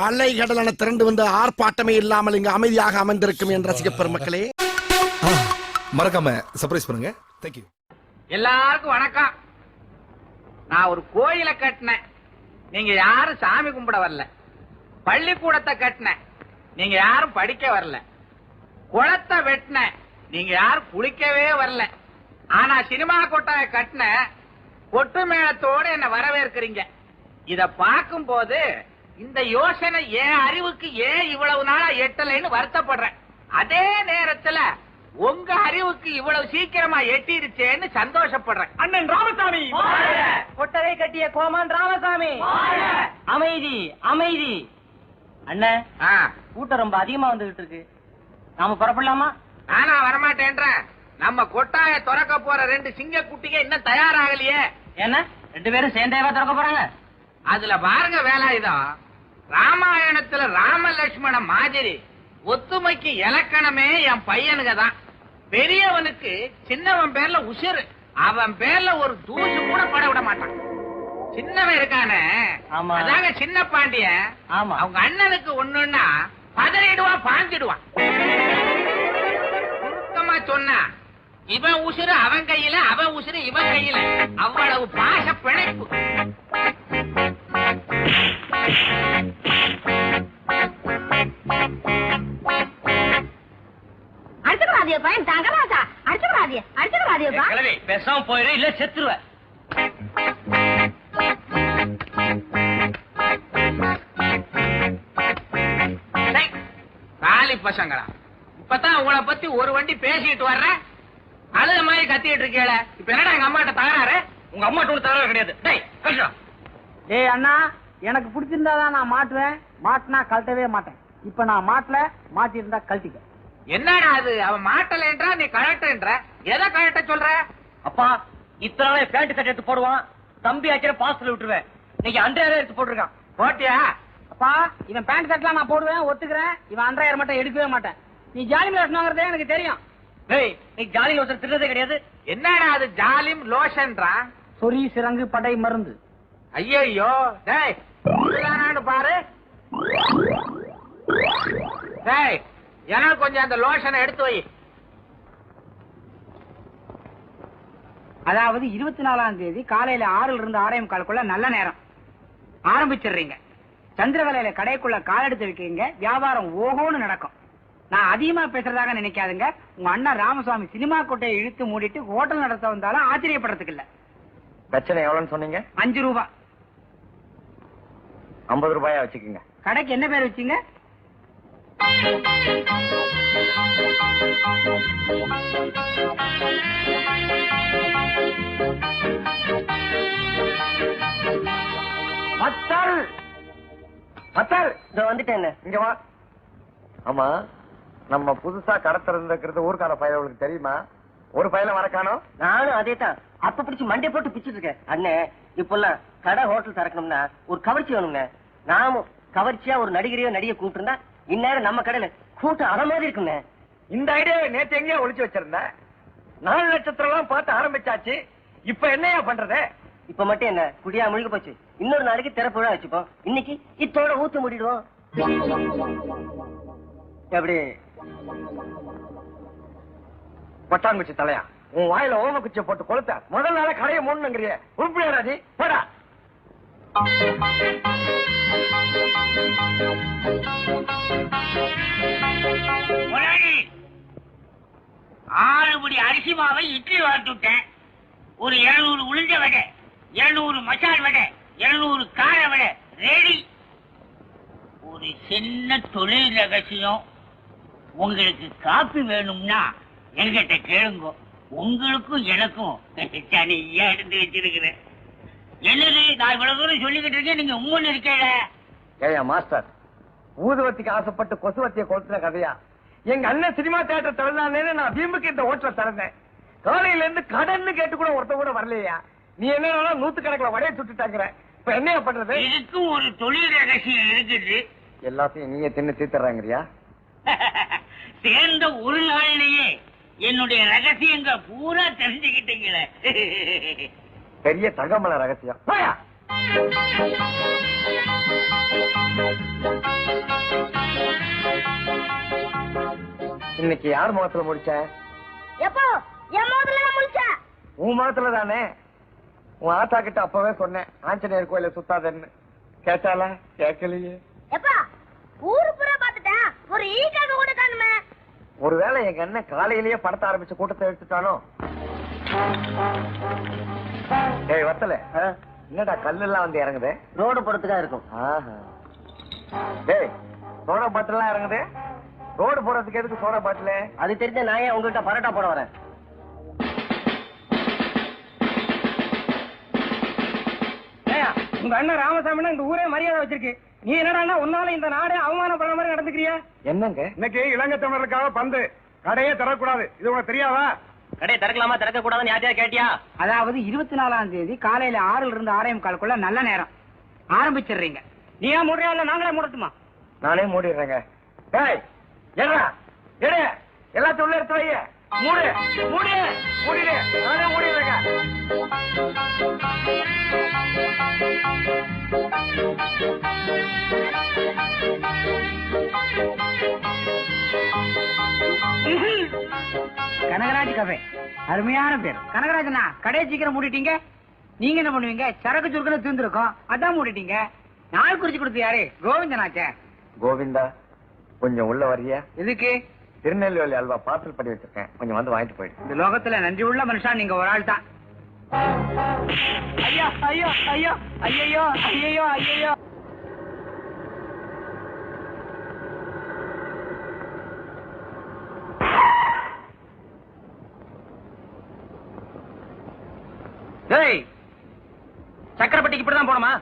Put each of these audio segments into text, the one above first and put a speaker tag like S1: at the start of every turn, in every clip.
S1: அலை கடலான திரண்டு வந்து ஆர்ப்பாட்டமே இல்லாமல் இங்கு அமைதியாக அமர்ந்திருக்கும் என் ரசிக பெருமக்களே
S2: மறக்காம சர்ப்ரைஸ் பண்ணுங்க. தேங்க்யூ
S3: எல்லாருக்கும் வணக்கம். நான் ஒரு கோயிலை கட்டினேன். நீங்க யாரும் சாமி கும்பிட வரல. பள்ளிக்கூடத்தை கட்டினேன். நீங்க யாரும் படிக்க வரல. குளத்தை வெட்டினேன். நீங்க யாரும் குளிக்கவே வரல. ஆனா சினிமா கொட்டாய கட்டின கொட்டு மேளத்தோட என்ன வரவேற்கிறீங்க. இத பார்க்கும்போது இந்த யோசனை என் அறிவுக்கு ஏன் இவ்வளவு நாளா எட்டலைன்னு வருத்தப்படுறேன். அதே நேரத்துல உங்க அறிவுக்கு இவ்வளவு சீக்கிரமா எட்டிருச்சேன்னு சந்தோஷப்படுறேன். அண்ணன் ராமசாமி!
S4: கொட்டகை கட்டிய கோமான் ராமசாமி! அமைதி அமைதி! அண்ணன்
S3: ஆ,
S4: கூட்டம் ரொம்ப அதிகமா வந்துகிட்டு இருக்கு. நாம புறப்படலாமா?
S3: நானா வரமாட்டேன்றேன் நம்ம கொட்டாய திறக்க போற ரெண்டு சிங்க குட்டிங்க இன்னும் தயாராகலையே.
S4: என்ன? ரெண்டு பேரும் சேர்ந்தேவா திறக்க போறாங்க?
S3: அதுல பாருங்க வேலாயுதம் ராமாயணத்துல ராம லட்சுமண மாதிரி ஒத்துமைக்கு இலக்கணமே என் பையனுங்க தான். பெரியவனுக்கு சின்னவன் பேர்ல உசிறு. அவன் பேர்ல ஒரு தூசு கூட பட விட மாட்டான். சின்னவன் இருக்கானே. அதாங்க சின்ன பாண்டியன்.
S4: ஆமா.
S3: அவங்க அண்ணனுக்கு ஒண்ணுன்னா பதறிடுவான் பாஞ்சிடுவான். சுருக்கமா சொன்னா இவன் உசுறு அவன் கையில அவன் உசுறு இவன் கையில. அவ்வளவு பாச பிணைப்பு.
S5: அடிச்சுக்கூடாதிய பையன் தங்கராஜா அடிச்சுக்கூடாதிய அடிச்சுக்கூடாதியப்பா
S4: கிளவி பேசாம போயிரு இல்ல செத்துருவ.
S3: டேய், காலி பசங்களா. இப்பதான் உங்களை பத்தி ஒரு வண்டி பேசிட்டு வர்றேன் அழுத மாதிரி கத்திட்டு இருக்கீங்களே இப்ப என்னடா எங்க அம்மாட்ட தகராறு?
S4: உங்க அம்மா ஒண்ணு தர கிடையாது.
S3: டேய் கஷ்டா
S6: அண்ணா எனக்கு பிடிச்சிருந்தாதான் நான் மாட்டுவேன். மாட்டினா கழட்டவே மாட்டேன். இப்ப நான் மாட்டல மாட்டிருந்தா கழட்டிக்க.
S3: என்னடா அது? அவன் மாட்டலன்றா நீ கழட்டுன்ற. எதை கழட்ட சொல்ற?
S4: அப்பா இத்தனை பேண்ட் சட்டை எடுத்து போடுவான். தம்பி ஆச்சுல பாசத்துல விட்டுருவேன். இன்னைக்கு அன்றையாயிரம் எடுத்து போட்டிருக்கான்.
S3: போட்டியா?
S6: அப்பா இவன் பேண்ட் ஷர்ட்லாம் நான் போடுவேன் ஒத்துக்கிறேன். இவன் அன்றாயிரம் மட்டும் எடுக்கவே மாட்டேன். நீ ஜாலி மிலாட்னுங்கிறதே எனக்கு தெரியும்.
S4: டேய் நீ ஜாலி ஒருத்தர் திட்டதே கிடையாது.
S3: என்னடா அது ஜாலிம் லோஷன்றா
S6: சொறி சிறங்கு படை மருந்து.
S3: ஐயோ டேய் பாரு. டேய் எனக்கு கொஞ்சம் அந்த லோஷனை எடுத்து வை.
S6: அதாவது இருபத்தி நாலாம் தேதி காலையில ஆறுல இருந்து ஆறே காலுக்குள்ள நல்ல நேரம். ஆரம்பிச்சிடுறீங்க. சந்திரவேலையில கடைக்குள்ள கால் எடுத்து வைக்கிறீங்க. வியாபாரம் ஓஹோன்னு நடக்கும். நான் அதிகமா பேசுறதாக நினைக்காதுங்க. உங்க அண்ணன் ராமசுவாமி சினிமா கோட்டையை இழுத்து மூடிட்டு ஹோட்டல் நடத்த வந்தாலும் ஆச்சரியப்படுறதுக்கு இல்ல.
S7: பிரச்சனை எவ்வளவுன்னு சொன்னீங்க?
S6: அஞ்சு ரூபாய்
S7: ஐம்பது ரூபாயா வச்சுக்கோங்க.
S6: கடைக்கு என்ன பேர் வச்சீங்க?
S7: மத்தாள் மத்தாள்
S4: இதோ வந்துட்டேன்
S7: இங்க வா. ஆமா நம்ம புதுசா கடை திறந்துக்கிறது ஊர்க்கான பயலுக்கு தெரியுமா? ஒரு பயல வரக்கானோம்
S4: நானும் அதே தான் அப்ப பிடிச்சு மண்டை போட்டு பிச்சுட்டு இருக்கேன். அண்ணே இப்பெல்லாம் கடை ஹோட்டல் திறக்கணும்னா ஒரு கவர்ச்சி வேணும்ண்ணே. நாமும் கவர்ச்சியா ஒரு நடிகரையோ நடிகை கூப்பிட்டு இந்நேரம் நம்ம கடையில கூட்டம் அத மாதிரி இருக்குண்ணே
S7: இந்த ஐடியா நேத்து எங்கேயோ ஒளிச்சு வச்சிருந்தேன். நாலு நட்சத்திரம் எல்லாம் பார்த்து ஆரம்பிச்சாச்சு. இப்ப என்னையா பண்றது?
S4: இப்ப மட்டும் என்ன குடியா முழுக போச்சு. இன்னொரு நாளைக்கு திறப்பு விழா வச்சுப்போம். இன்னைக்கு இத்தோட ஊத்து மூடிடுவோம்.
S7: எப்படி? பட்டாங்குச்சி தலையா? உன் வாயில ஓம குச்சியை போட்டு கொளுத்த. முதல் நாள கடையை மூடணுங்கிறிய. உருப்படியாராஜி போடா.
S3: முதலாளி ஆறு படி அரிசி மாவை இட்லி வளர்த்துட்டேன் ஒரு இருநூறு உளுந்த வடை இருநூறு மசால் வடை இருநூறு கார வடை ரெடி ஒரு சின்ன தொழில் ரகசியம். உங்களுக்கு காப்பி வேணும்னா என்கிட்ட கேளுங்க. உங்களுக்கும் எனக்கும் தனியா எடுத்து வச்சிருக்கிறேன். என்னது? நான் இவ்வளவு தூரம் சொல்லிக்கிட்டு இருக்கேன் நீங்க உம்மன் இருக்கல
S7: ஏயா மாஸ்டர் ஊதுவத்திக்கு ஆசைப்பட்டு கொசுவத்திய கொளுத்துன கதையா? எங்க அண்ணன் சினிமா தியேட்டர் திறந்தானே நான் பீமுக்கு இந்த ஹோட்டல திறந்தேன். காலையில இருந்து கடன்னு கேட்டு கூட ஒருத்த கூட வரலையா? நீ என்ன நூத்து கணக்குல வடைய சுட்டுட்டாங்கிற இப்ப என்னையா பண்றது?
S3: இதுக்கும் ஒரு தொழில் ரகசியம் இருக்குது.
S7: எல்லாத்தையும் நீயே தின்னு தீத்துறாங்கறியா
S3: சேர்ந்த ஒரு நாள்லயே என்னுடைய ரகசியங்க பூரா தெரிஞ்சுக்கிட்டீங்களே.
S7: பெரிய தங்கமல ரகசியம். இன்னைக்கு யார் முகத்துல முடிச்ச?
S5: எப்போ? என் முடிச்ச?
S7: உன் முகத்துல தானே உன் ஆத்தா கிட்ட அப்பவே சொன்னேன் ஆஞ்சநேயர் கோயில சுத்தாதன்னு. கேட்டாளா? கேட்கலையே.
S5: எப்பா ஊரு புறா பாத்துட்டேன் ஒரு ஈக்காக கூட காணுமே.
S7: ஒருவேளை எங்க அண்ணன் காலையிலேயே படத்த ஆரம்பிச்ச கூட்டத்தை எடுத்துட்டானோ? வத்தல என்னடா கல்லு எல்லாம் வந்து இறங்குது?
S4: ரோடு பொறுத்துக்கா இருக்கும்.
S7: டேய் சோடா பாட்டில் எல்லாம் இறங்குது? ரோடு போறதுக்கு எதுக்கு சோடா பாட்டில்?
S4: அது தெரிஞ்ச நான் ஏன் உங்ககிட்ட பரோட்டா போட வரேன்?
S6: உங்க அண்ணன் ராமசாமினா இந்த ஊரே மரியாதை வச்சிருக்கு. நீ என்னடா உன்னால இந்த நாடே அவமானப்படுற மாதிரி நடந்துக்கிறியா?
S7: என்னங்க?
S8: இன்னைக்கு இலங்கை தமிழருக்காக பந்து கடையே தரக்கூடாது இது உனக்கு தெரியாதா?
S4: கடையை திறக்கலாமா? திறக்க கூடாதுன்னு யார்ட்டையா கேட்டியா?
S6: அதாவது இருபத்தி நாலாம் தேதி காலையில ஆறுல இருந்து ஆறே முக்காலுக்குள்ள நல்ல நேரம். ஆரம்பிச்சிடுறீங்க. நீ ஏன் முறையா இல்ல நாங்களே மூடட்டுமா?
S7: நானே மூடிடுறேங்க. டேய் என்னடா? எடு எல்லாத்தையும் உள்ள எடுத்து வைய மூடு மூடு மூடிடு நானே மூடிடுறேங்க.
S6: கனகராஜ் கஃபே அருமையான பேர். கனகராஜனா கடையை சீக்கிரம் மூடிட்டீங்க. நீங்க என்ன பண்ணுவீங்க? சரக்கு சுருக்குன்னு தீர்ந்துருக்கோம். அதான் மூடிட்டீங்க. நாள் குறிச்சு கொடுத்து யாரு? கோவிந்தனாச்சே.
S7: கோவிந்தா கொஞ்சம் உள்ள வரியா
S6: எதுக்கு?
S7: திருநெல்வேலி அல்வா பார்சல் பண்ணி வச்சிருக்கேன். கொஞ்சம் வந்து வாங்கிட்டு போயிடு.
S6: இந்த லோகத்துல நன்றி உள்ள மனுஷன் நீங்க ஒரு ஆள் தான் ஐயோ ஐயோ ஐயோ ஐயோ ஐயோ ஐயோ
S4: டேய் சக்கரப்பட்டிக்கு இப்படிதான் போணுமா?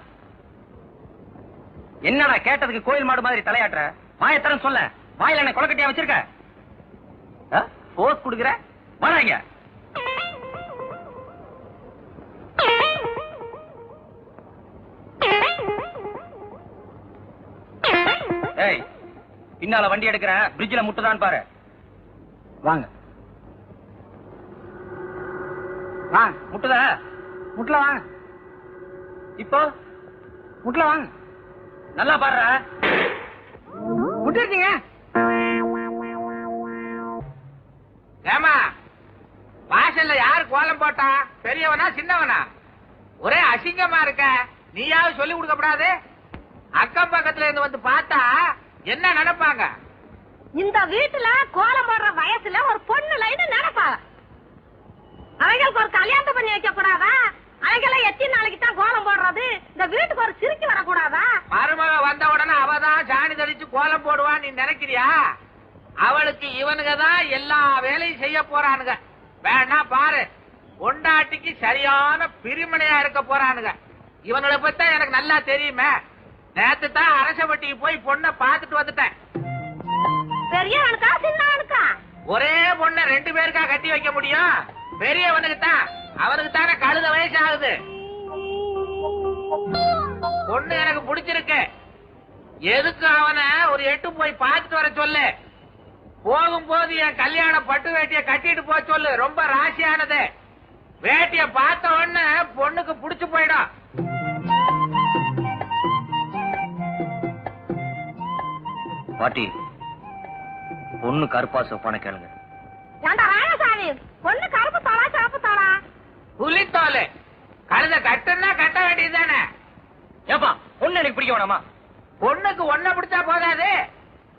S4: என்னடா கேட்டதுக்கு கோயில் மாடு மாதிரி தலையாட்டுற? வாயத்தரம் சொல்ல. வாயில என்ன கொலக்கட்டியா வச்சிருக்க? போஸ் குடுக்குற? வராங்க ஏய் பின்னால வண்டி எடுக்கிறேன் பிரிட்ஜ்ல முட்டுதான் பாரு.
S6: வாங்க. வாங்க
S4: முட்டுதா?
S6: முட்ல வாங்க
S4: இப்போ?
S6: முட்ல வாங்க
S4: நல்லா பாடுற.
S6: முட்டிருக்கீங்க.
S3: ஏமா வாசல்ல யாரு கோலம் போட்டா? பெரியவனா சின்னவனா? ஒரே அசிங்கமா இருக்க. நீயாவது சொல்லி கொடுக்க கூடாது அக்கம் பக்கத்துல இருந்து வந்து பார்த்தா என்ன நினைப்பாங்க
S5: இந்த வீட்டுல கோலம் போடுற வயசுல ஒரு பொண்ணு லைன் நடப்பாங்க அவங்களுக்கு ஒரு கல்யாணம் பண்ணி வைக்க கூடாதா? அவங்கெல்லாம் எத்தனை நாளைக்கு தான் கோலம் போடுறது? இந்த வீட்டுக்கு ஒரு சிரிக்கி வரக்கூடாதா?
S3: மருமக வந்த உடனே அவதான் சாணி தெளிச்சு கோலம் போடுவான்னு நீ நினைக்கிறியா? அவளுக்கு இவனுங்க தான் எல்லா வேலையும் செய்ய போறானுங்க. வேணா பாரு பொண்டாட்டிக்கு சரியான பிரிமனையா இருக்க போறானுங்க. இவனுங்களை பத்தி எனக்கு நல்லா தெரியுமே. நேத்து தான் அரசவட்டிக்கு போய் பொண்ணை பார்த்துட்டு வந்துட்டேன்.
S5: பெரியவனுக்கா சின்னவனுக்கா?
S3: ஒரே பொண்ணை ரெண்டு பேருக்கா கட்டி வைக்க முடியும்? பெரியவனுக்கு தான் அவனுக்கு தானே கழுத வயசு ஆகுது பொண்ணு எனக்கு பிடிச்சிருக்கு. எதுக்கு அவனை ஒரு எட்டு போய் பார்த்துட்டு வர சொல்லு. போகும்போது என் கல்யாண பட்டு வேட்டிய கட்டிட்டு போக சொல்லு. ரொம்ப ராசியானது. வேட்டிய பார்த்த உடனே பொண்ணுக்கு புடிச்சு போயிடும்.
S4: பாட்டி பொண்ணு கருப்பா சொப்பான கேளுங்க.
S5: ஏண்டா ராயசாமி பொண்ணு கருப்பு தோளா சிவப்பு தோளா
S3: புலித்தோலு. கழுத கட்டுன்னா கட்ட வேண்டியதுதானே
S4: ஏப்பா பொண்ணு எனக்கு பிடிக்க வேணாமா?
S3: பொண்ணுக்கு ஒன்ன பிடிச்சா போதாது.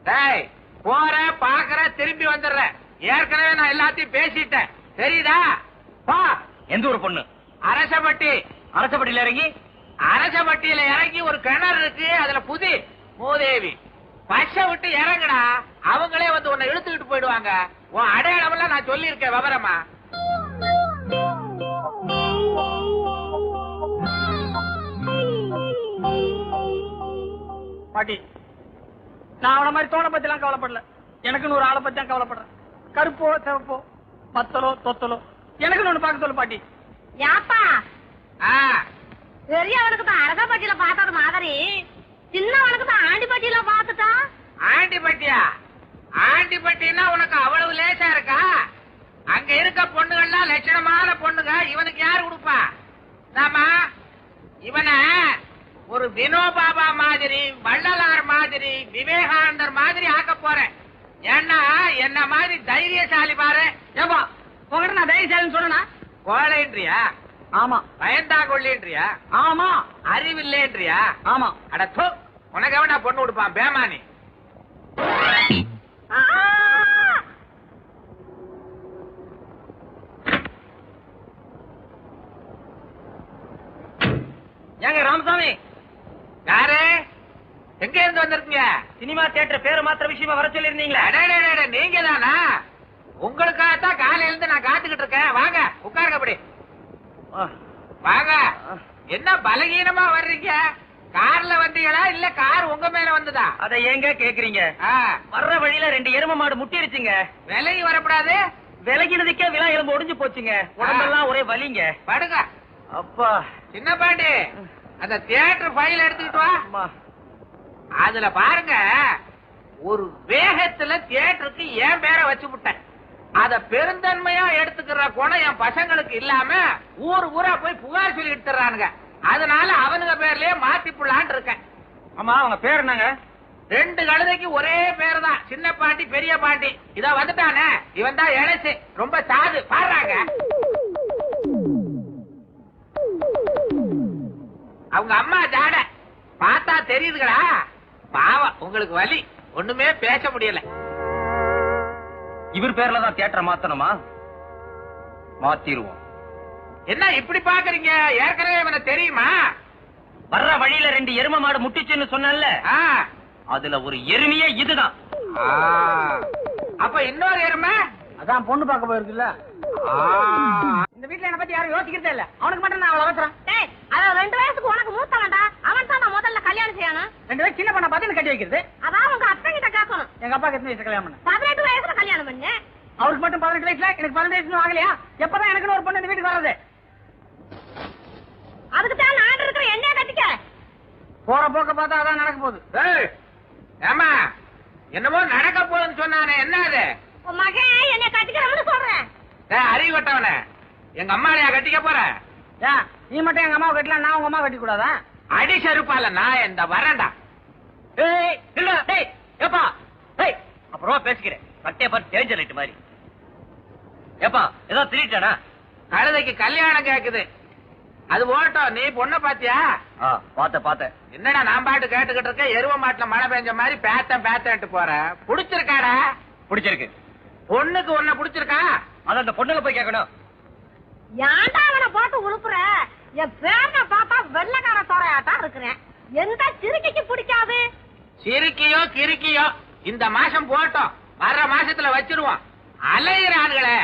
S3: டேய் போற பாக்குற திரும்பி வந்துடுற. ஏற்கனவே நான் எல்லாத்தையும் பேசிட்டேன். தெரியுதா? பா.
S4: எந்த ஒரு பொண்ணு?
S3: அரசப்பட்டி.
S4: அரசப்பட்டியில இறங்கி?
S3: அரசப்பட்டியில இறங்கி ஒரு கிணறு இருக்கு அதுல புதி. மூதேவி. பச்சை விட்டு இறங்குடா. அவங்களே வந்து உன்னை இழுத்துக்கிட்டு போயிடுவாங்க. உன் அடையாளம் எல்லாம் நான் சொல்லியிருக்கேன் விவரமா.
S6: பாட்டி நான் அவன மாதிரி தோணை பத்தி எல்லாம் கவலைப்படல. எனக்குன்னு ஒரு ஆளை பத்தி தான் கவலைப்படுறேன். கருப்போ சிவப்போ மத்தலோ தொத்தலோ எனக்குன்னு ஒண்ணு பார்க்க சொல்லு பாட்டி.
S5: யாப்பா?
S3: ஆ,
S5: பெரியவனுக்கு தான் அரசப்பட்டியில பார்த்தது மாதிரி. சின்னவனுக்கு தான் ஆண்டிப்பட்டியில பார்த்துட்டா?
S3: ஆண்டிப்பட்டியா? ஆண்டிப்பட்டினா உனக்கு அவ்வளவு லேசா இருக்கா? அங்க இருக்க பொண்ணுகள்லாம் லட்சணமான பொண்ணுங்க இவனுக்கு யாரு கொடுப்பா? நாம இவனை ஒரு வினோபாபா மாதிரி வள்ளலார் மாதிரி விவேகானந்தர் மாதிரி ஆக்க போறேன். ஏன்னா என்ன மாதிரி தைரியசாலி பாரு.
S6: ஏப்பா உங்ககிட்ட நான் தைரியசாலின்னு சொன்னா
S3: கோழைன்றியா?
S6: ஆமா.
S3: பயந்தா கொள்ளின்றியா
S6: ஆமா.
S3: அறிவில்லைன்றியா?
S6: ஆமா.
S3: அட தோ. உனக்கு எவனா பொண்ணு கொடுப்பான் பேமானி
S4: ஏங்க ராமசாமி?
S3: யாரு? எங்க இருந்து வந்திருக்கீங்க?
S4: சினிமா தியேட்டர் பேரை மாத்திர விஷயமா வர சொல்லிருந்தீங்களே
S3: நீங்க தானா உங்களுக்காகத்தான் காலையில இருந்து நான் காத்துக்கிட்டு இருக்கேன். வாங்க உட்காருங்க அப்படி. வாங்க. என்ன பலகீனமா வர்றீங்க? கார்ல வந்தீங்களா இல்ல கார் உங்க மேல வந்ததா?
S4: அத ஏங்க கேக்குறீங்க? வர்ற வழியில ரெண்டு எரும மாடு முட்டிருச்சுங்க.
S3: விலகி வரக்கூடாது.
S4: விலகினதுக்கே விழா எலும்பு ஒடிஞ்சு போச்சுங்க. உடம்பெல்லாம் ஒரே வலிங்க.
S3: படுங்க.
S4: அப்பா.
S3: சின்ன பாண்டி அந்த தியேட்டர் ஃபைல் எடுத்துக்கிட்டு வா. அதுல பாருங்க. ஒரு வேகத்துல தியேட்டருக்கு என் பேரை வச்சு விட்டேன். அத பெருந்தன்மையா எடுத்துக்கிற குணம் என் பசங்களுக்கு இல்லாம ஊர் ஊரா போய் புகார் சொல்லி எடுத்துறானுங்க அதனால அவனுங்க பேர்லயே மாத்தி புள்ளான் இருக்கேன்.
S4: அம்மா அவங்க பேர் என்னங்க?
S3: ரெண்டு கழுதைக்கு ஒரே பேர் தான் சின்ன பாட்டி பெரிய பாட்டி. இத வந்துட்டானே. இவன் தான் இழைச்சு ரொம்ப சாது. பாடுறாங்க. அவங்க அம்மா ஜாட. பார்த்தா தெரியுதுங்களா பாவம். உங்களுக்கு வலி. ஒண்ணுமே பேச முடியல.
S4: இவர் பேர்ல தான் தியேட்டரை மாத்தணுமா? மாத்திருவோம்.
S3: என்ன இப்படி பாக்குறீங்க ஏற்கனவே இவனை தெரியுமா?
S4: வர்ற வழியில ரெண்டு எரும மாடு முட்டிச்சுன்னு சொன்னேன்ல.
S3: ஆ.
S4: அதுல ஒரு எருமையே இதுதான்.
S3: ஆ. அப்ப இன்னொரு எருமை?
S6: அதான் பொண்ணு பார்க்க போயிருக்குல்ல.
S3: ஆ.
S6: இந்த வீட்ல என்ன பத்தி யாரும் யோசிக்கிறதே இல்ல. அவனுக்கு மட்டும் நான்
S5: டேய் அவன் ரெண்டு வயசுக்கு உனக்கு மூத்தவன்டா அவன் தான் நான் முதல்ல கல்யாணம் செய்யணும்.
S6: ரெண்டு பேரும் சின்ன பண்ண பார்த்து எனக்கு கட்டி வைக்கிறது?
S5: அதான் உங்க அப்பா கிட்ட கேட்கணும்.
S6: எங்க அப்பாக்கு எத்தனை வயசு கல்யாணம் பண்ண?
S5: பதினெட்டு வயசுல கல்யாணம் பண்ணு.
S6: அவருக்கு மட்டும் பதினெட்டு வயசுல? எனக்கு பதினெட்டு வயசு ஆகலையா? எப்பதான் எனக்கு ஒரு பொண்ணு இந்த வீட்டுக்கு வர்றது
S5: அதுக்கு தான் நான் இருக்கிற என்னைய கட்டிக்க
S6: போற போக்க பார்த்தா அதான் நடக்க போகுது.
S3: ஏம்மா என்னமோ நடக்க போகுதுன்னு சொன்னானே என்ன அது?
S5: உன் மகன் என்னைய கட்டிக்கிறவனு சொல்றேன்.
S3: அறிவு கட்டவனே. எங்க அம்மாளையா கட்டிக்க போற?
S6: நீ மட்டும் எங்க அம்மாவை கட்டலாம் நான் உங்க அம்மா கட்டி கூடாதா?
S3: அடி செருப்பால நான் இந்த வரேன்டா
S4: ஏய் இல்ல டேய் ஏப்பா டேய் அப்புறமா பேசிக்கிறேன். பட்டே பார்த்து தெரிஞ்ச லைட் மாதிரி. ஏப்பா ஏதோ திருட்டானா
S3: கழுதைக்கு கல்யாணம் கேக்குது. அது ஓட்டம் நீ பொண்ண பாத்தியா?
S4: ஆ பாத்த பாத்த
S3: என்னடா நான் பாட்டு கேட்டுக்கிட்டு இருக்கேன்? எருவ மாட்டுல மழை பெஞ்ச மாதிரி பேத்தன் பேத்தன்ட்டு போற. புடிச்சிருக்காடா?
S4: பிடிச்சிருக்கு.
S3: பொண்ணுக்கு உன்னை புடிச்சிருக்கா?
S4: அத அந்த பொண்ணுங்க போய் கேட்கணும்.
S5: ஏன்டா அவனை போட்டு உழுப்புற? என் பேரனை பார்த்தா வெள்ளக்கார சோறையாட்டா இருக்கிறேன். எந்த சிறுக்கைக்கு பிடிக்காது?
S3: சிரிக்கியோ கிறுக்கியோ இந்த மாசம் போட்டோம். வர்ற மாசத்துல வச்சிருவோம். அலையிறானுங்களே